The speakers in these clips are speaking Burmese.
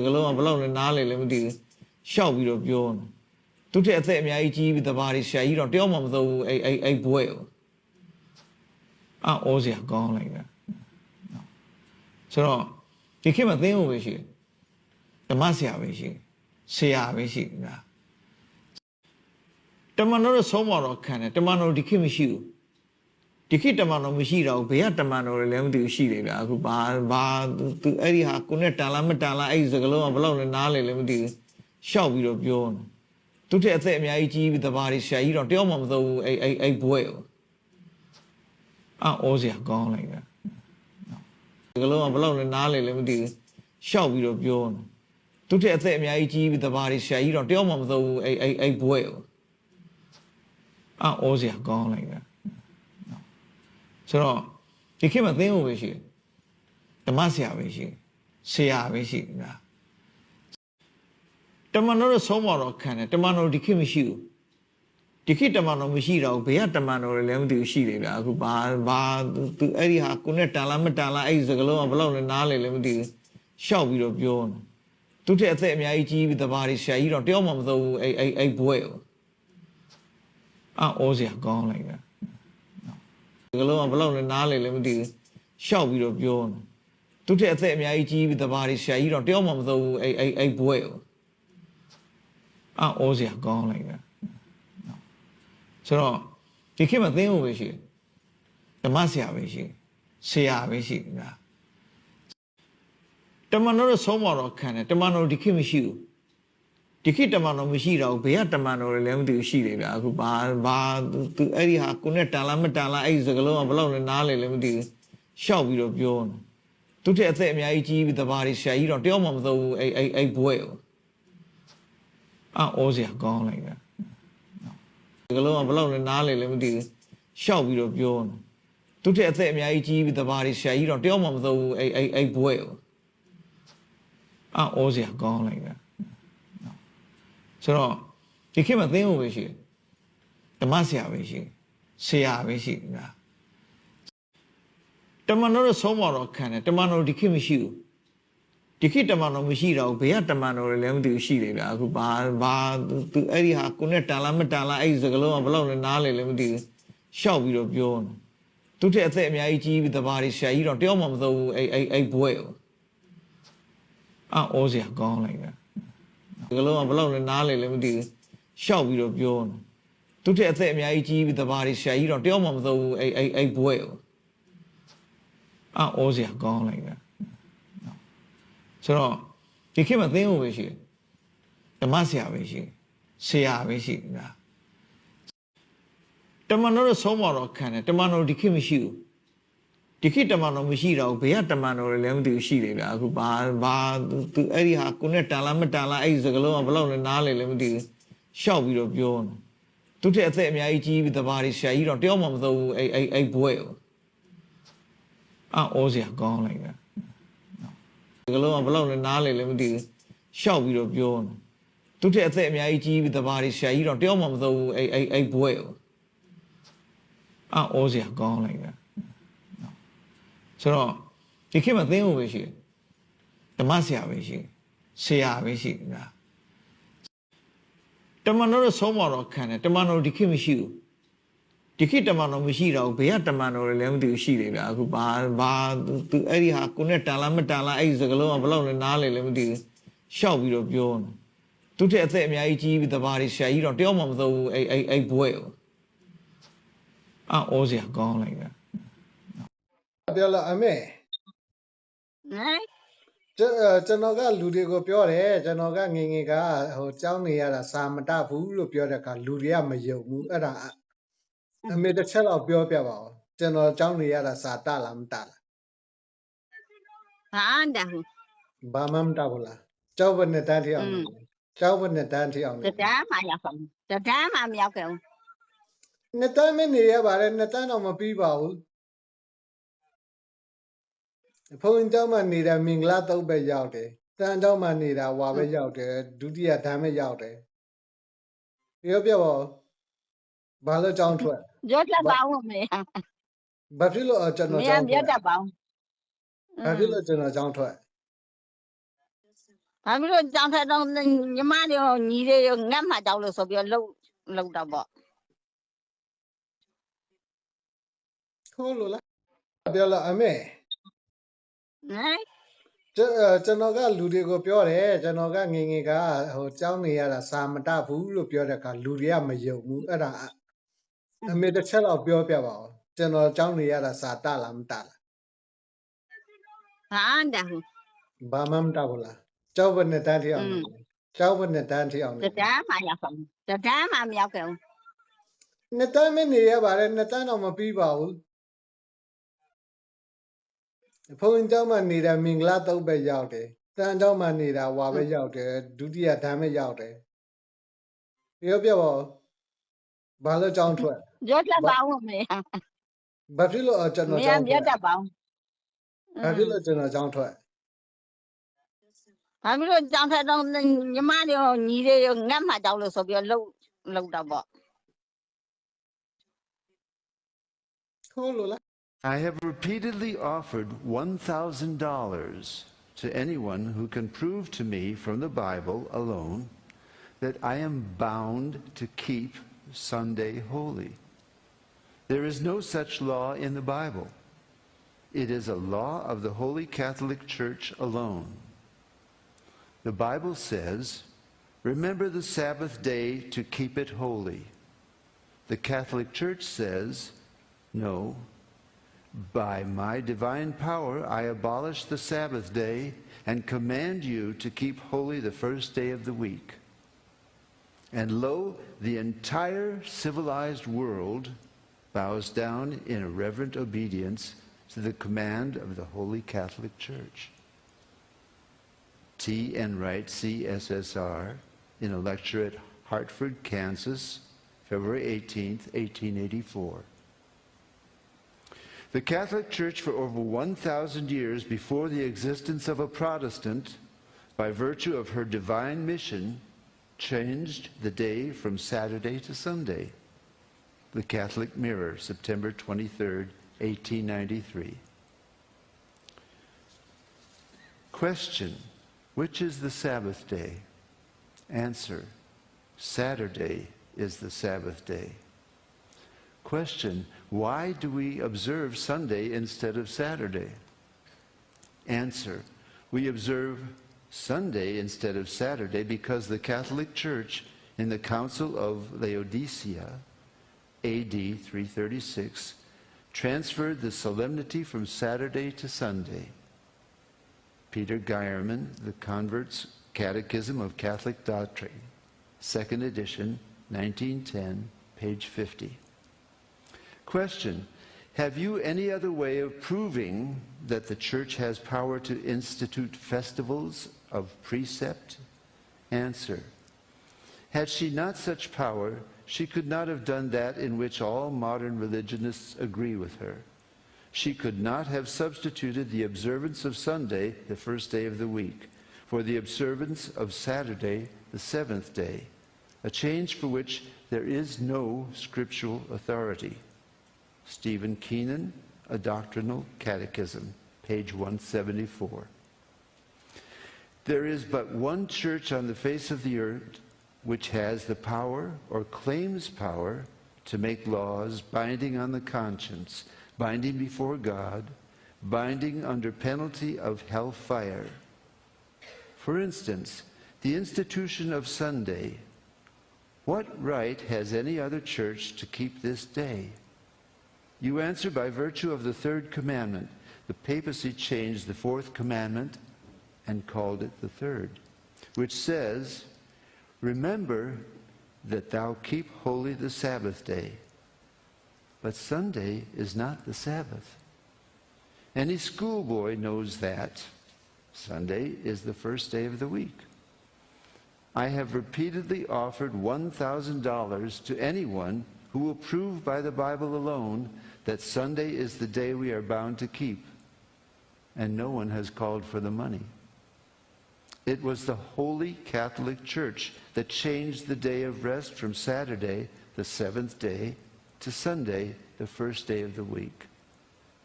ဒီကလုံးကဘယ်လောက်လဲနားလေလည်းမသိဘူးရှောက်ပြီးတော့ပြောနေသူထက်အသက်အများကြီးကြီးပြီးတဘာတွေဆရာကြီးတော့တယောက်မှမသုံးဘူးအဲ့အဲ့အဲ့ဘွဲကိုအော်စရာကောင်းလိုက်တာဆိုတော့ဒီခေတ်မှာသင်းဖို့ပဲရှိတယ်ဓမ္မဆရာပဲရှိတယ်ဆရာပဲရှိတယ်လားတမန်တော်ဆုံးမတော်ခံတယ်တမန်တော်ဒီခေတ်မရှိဘူး ဒီခေတ်တမန်တော်မရှိတော့ဘယ်ကတမန်တော်လဲမသိဘူးရှိတယ်ဗျာအခုဘာဘာသူအဲ့ဒီဟာကိုနဲ့တန်လားမတန်လားအဲ့ဒီစကလုံးကဘယ်လောက်လဲနားလေလည်းမသိဘူးရှောက်ပြီးတော့ပြောနေသူထက်အသက်အများကြီးကြီးပြီးတဘာတွေဆရာကြီးတော့တယောက်မှမသုံးဘူးအဲ့အဲ့အဲ့ဘွဲကိုအော်စရာကောင်းလိုက်တာစကလုံးကဘယ်လောက်လဲနားလေလည်းမသိဘူးရှောက်ပြီးတော့ပြောနေသူထက်အသက်အများကြီးကြီးပြီးတဘာတွေဆရာကြီးတော့တယောက်မှမသုံးဘူးအဲ့အဲ့အဲ့ဘွဲကိုအော်စရာကောင်းလိုက်တာ ဆိုတော့ဒီခေတ်မှာသင်းဖို့ပဲရှိတယ်ဓမ္မဆရာပဲရှိတယ်ဆရာပဲရှိတယ်လားတမန်တော်ဆုံးမတော်ခံတယ်တမန်တော်ဒီခေတ်မရှိဘူးဒီခေတ်တမန်တော်မရှိတော့ဘယ်ကတမန်တော်လဲလည်းမသိဘူးရှိတယ်ဗျာအခုဘာဘာသူအဲ့ဒီဟာကိုနဲ့တန်လားမတန်လားအဲ့ဒီစကလုံးကဘယ်လောက်လဲနားလေလည်းမသိဘူးရှောက်ပြီးတော့ပြောနေသူထက်အသက်အများကြီးကြီးပြီးတဘာတွေဆရာကြီးတော့တယောက်မှမသုံးဘူးအဲ့အဲ့အဲ့ဘွဲကိုအော်စရာကောင်းလိုက်တာ ဒီကလုံးကဘယ်လောက်လဲနားလေလည်းမသိဘူးရှောက်ပြီးတော့ပြောနေသူထက်အသက်အများကြီးကြီးပြီးတဘာတွေဆရာကြီးတော့တယောက်မှမသုံးဘူးအဲ့အဲ့အဲ့ဘွဲကိုအော်စရာကောင်းလိုက်တာဆိုတော့ဒီခေတ်မှာသင်းဖို့ပဲရှိတယ်ဓမ္မဆရာပဲရှိတယ်ဆရာပဲရှိတယ်လားတမန်တော်ဆုံးမတော်ခံတယ်တမန်တော်ဒီခေတ်မရှိဘူး ဒီခေတ်တမန်တော်မရှိတော့ဘယ်ကတမန်တော်လဲလည်းမသိဘူးရှိတယ်ဗျာအခုဘာဘာသူအဲ့ဒီဟာကိုနဲ့တန်လားမတန်လားအဲ့ဒီစကလုံးကဘယ်လောက်လဲနားလေလည်းမသိဘူးရှောက်ပြီးတော့ပြောနေသူထက်အသက်အများကြီးကြီးပြီးတဘာတွေဆရာကြီးတော့တယောက်မှမသုံးဘူးအဲ့အဲ့အဲ့ဘွဲကိုအော်စရာကောင်းလိုက်တာစကလုံးကဘယ်လောက်လဲနားလေလည်းမသိဘူးရှောက်ပြီးတော့ပြောနေသူထက်အသက်အများကြီးကြီးပြီးတဘာတွေဆရာကြီးတော့တယောက်မှမသုံးဘူးအဲ့အဲ့အဲ့ဘွဲကိုအော်စရာကောင်းလိုက်တာ ဆိုတော့ဒီခေတ်မှာသင်းဖို့ပဲရှိတယ်ဓမ္မဆရာပဲရှိတယ်ဆရာပဲရှိတယ်လားတမန်တော်ဆုံးမတော်ခံတယ်တမန်တော်ဒီခေတ်မရှိဘူးဒီခေတ်တမန်တော်မရှိတော့ဘယ်ကတမန်တော်လဲလည်းမသိဘူးရှိတယ်ဗျာအခုဘာဘာသူအဲ့ဒီဟာကိုနဲ့တန်လားမတန်လားအဲ့ဒီစကလုံးကဘယ်လောက်လဲနားလေလည်းမသိဘူးရှောက်ပြီးတော့ပြောနေသူထက်အသက်အများကြီးကြီးပြီးတဘာတွေဆရာကြီးတော့တယောက်မှမသုံးဘူးအဲ့အဲ့အဲ့ဘွဲကိုအော်စရာကောင်းလိုက်တာ ဒီကလုံးကဘယ်လောက်လဲနားလေလည်းမသိဘူးရှောက်ပြီးတော့ပြောနေသူထက်အသက်အများကြီးကြီးပြီးတဘာတွေဆရာကြီးတော့တယောက်မှမသုံးဘူးအဲ့အဲ့အဲ့ဘွဲကိုအော်စရာကောင်းလိုက်တာဆိုတော့ဒီခေတ်မှာသင်းဖို့ပဲရှိတယ်ဓမ္မဆရာပဲရှိတယ်ဆရာပဲရှိတယ်လားတမန်တော်ဆုံးမတော်ခံတယ်တမန်တော်ဒီခေတ်မရှိဘူး ဒီခေတ်တမန်တော်မရှိတော့ဘယ်ကတမန်တော်လဲလည်းမသိဘူးရှိတယ်ဗျာအခုဘာဘာသူအဲ့ဒီဟာကိုနဲ့တန်လားမတန်လားအဲ့ဒီစကလုံးကဘယ်လောက်လဲနားလေလည်းမသိဘူးရှောက်ပြီးတော့ပြောနေသူထက်အသက်အများကြီးကြီးပြီးတဘာတွေဆရာကြီးတော့တယောက်မှမသုံးဘူးအဲ့အဲ့အဲ့ဘွဲကိုအော်စရာကောင်းလိုက်တာစကလုံးကဘယ်လောက်လဲနားလေလည်းမသိဘူးရှောက်ပြီးတော့ပြောနေသူထက်အသက်အများကြီးကြီးပြီးတဘာတွေဆရာကြီးတော့တယောက်မှမသုံးဘူးအဲ့အဲ့အဲ့ဘွဲကိုအော်စရာကောင်းလိုက်တာ ဆိုတော့ဒီခေတ်မှာသင်းဖို့ပဲရှိတယ်ဓမ္မဆရာပဲရှိတယ်ဆရာပဲရှိတယ်လားတမန်တော်ဆုံးမတော်ခံတယ်တမန်တော်ဒီခေတ်မရှိဘူးဒီခေတ်တမန်တော်မရှိတော့ဘယ်ကတမန်တော်လဲလည်းမသိဘူးရှိတယ်ဗျာအခုဘာဘာသူအဲ့ဒီဟာကိုနဲ့တန်လားမတန်လားအဲ့ဒီစကလုံးကဘယ်လောက်လဲနားလေလည်းမသိဘူးရှောက်ပြီးတော့ပြောနေသူထက်အသက်အများကြီးကြီးပြီးတဘာတွေဆရာကြီးတော့တယောက်မှမသုံးဘူးအဲ့အဲ့အဲ့ဘွဲကိုအော်စရာကောင်းလိုက်တာ ပြောလို့အမေဟမ်ကျွန်အဲကျွန်တော်ကလူတွေကိုပြောတယ်ကျွန်တော်ကငယ်ငယ်ကဟိုကြောင်းနေရတာစာမတတ်ဘူးလို့ပြောတဲ့အခါလူတွေကမယုံဘူးအဲ့ဒါအမေတစ်ချက်တော့ပြောပြပါဦးကျွန်တော်ကြောင်းနေရတာစာတတ်လားမတတ်လားဘာအန်တာဟုဘာမှမတတ်ဘူးလားကျောင်းဘယ်နှစ်တန်းထိအောင်လဲကျောင်းဘယ်နှစ်တန်းထိအောင်တလဲတားမှရောက်ဆုံးတတားမှမရောက်ခဲ့ဘူးနှစ်တန်းမနေရပါတယ်နှစ်တန်းတော့မပြီးပါဘူး ဖုန်းကျောင်းမှာနေတာမင်္ဂလာတုတ်ပဲရောက်တယ်တန်းကျောင်းမှာနေတာဝါပဲရောက်တယ်ဒုတိယတန်းပဲရောက်တယ်ပြောပြပါဦးဘာလို့ကျောင်းထွက်ပြောတတ်ပါဦးမေဘာဖြစ်လို့ကျွန်တော်မေကျောင်းပြောထွက်တတ်ပါဦးဘာဖြစ်လို့ကျွန်တော်ကျောင်းထွက်ဘာဖြစ်လို့ကြောင်ထက်တော့ညီမတွေရောညီတွေရောငတ်မှကြောက်လို့ဆိုပြီးတော့လှုပ်လှုပ်တော့ပေါ့ဟုတ်လို့လားပြောလို့အမေ ဟမ်ကျွန်အဲကျွန်တော်ကလူတွေကိုပြောတယ်ကျွန်တော်ကငယ်ငယ်ကဟိုကြောင်းနေရတာစာမတတ်ဘူးလို့ပြောတဲ့အခါလူတွေကမယုံဘူးအဲ့ဒါအမေတစ်ချက်တော့ပြောပြပါဦးကျွန်တော်ကြောင်းနေရတာစာတတ်လားမတတ်လားဟာတဟုဘာမှမတတ်ဘူးလားကျောင်းဘယ်နှစ်တန်းထိအောင်อืလဲมကျောင်းဘယ်နှစ်တန်းထိအောင်တလဲတန်းမှရောက်ဆုံးတတန်းမှမရောက်ခဲ့ဘူးနှစ်တန်းမနေရပါတယ်နှစ်တန်းတော့မပြီးပါဘူး ဘုန်းကြီးကျောင်းမှာနေတာမင်္ဂလာတုတ်ပဲရောက်တယ်တန်းကျောင်းမှာနေတာဝါပဲရောက်တယ်ဒုတိယတန်းပဲရောက်တယ်ပြောပြပါဦးဘာလို့ကျောင်းထွက်ပြောတတ်ပါဦးမေဘာဖြစ်လို့ကျွန်တော်မေကျောင်းပြောထွက်တတ်ပါဦးဘာဖြစ်လို့ကျွန်တော်ကျောင်းထွက်ဘာဖြစ်လို့ကြောင်ထက်တော့ညီမတွေရောညီတွေရောငတ်မှကြောက်လို့ဆိုပြီးတော့လှုပ်လှုပ်တော့ပေါ့ဟုတ်လို့လား I have repeatedly offered $1,000 to anyone who can prove to me from the Bible alone that I am bound to keep Sunday holy. There is no such law in the Bible. It is a law of the Holy Catholic Church alone. The Bible says, Remember the Sabbath day to keep it holy. The Catholic Church says, No, by my divine power, I abolish the Sabbath day and command you to keep holy the first day of the week. And lo, the entire civilized world bows down in reverent obedience to the command of the Holy Catholic Church. T. N. Wright, CSSR, in a lecture at Hartford, Kansas, February 18, 1884. The Catholic Church, for over 1,000 years before the existence of a Protestant, by virtue of her divine mission, changed the day from Saturday to Sunday. The Catholic Mirror, September 23, 1893. Question Which is the Sabbath day? Answer Saturday is the Sabbath day. Question Why do we observe Sunday instead of Saturday? Answer We observe Sunday instead of Saturday because the Catholic Church in the Council of Laodicea, AD 336, transferred the solemnity from Saturday to Sunday. Peter Geierman, The Convert's Catechism of Catholic Doctrine, second edition, 1910, page 50. Question Have you any other way of proving that the Church has power to institute festivals of precept? Answer Had she not such power, she could not have done that in which all modern religionists agree with her. She could not have substituted the observance of Sunday, the first day of the week, for the observance of Saturday, the seventh day, a change for which there is no scriptural authority. Stephen Keenan, A Doctrinal Catechism, page 174. There is but one church on the face of the earth which has the power or claims power to make laws binding on the conscience, binding before God, binding under penalty of hell fire. For instance, the institution of Sunday. What right has any other church to keep this day? You answer by virtue of the third commandment. The papacy changed the fourth commandment and called it the third, which says, Remember that thou keep holy the Sabbath day. But Sunday is not the Sabbath. Any schoolboy knows that. Sunday is the first day of the week. I have repeatedly offered $1,000 to anyone who will prove by the Bible alone that Sunday is the day we are bound to keep. And no one has called for the money. It was the Holy Catholic Church that changed the day of rest from Saturday, the seventh day, to Sunday, the first day of the week.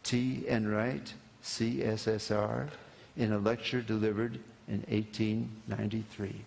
T. Enright, CSSR, in a lecture delivered in 1893.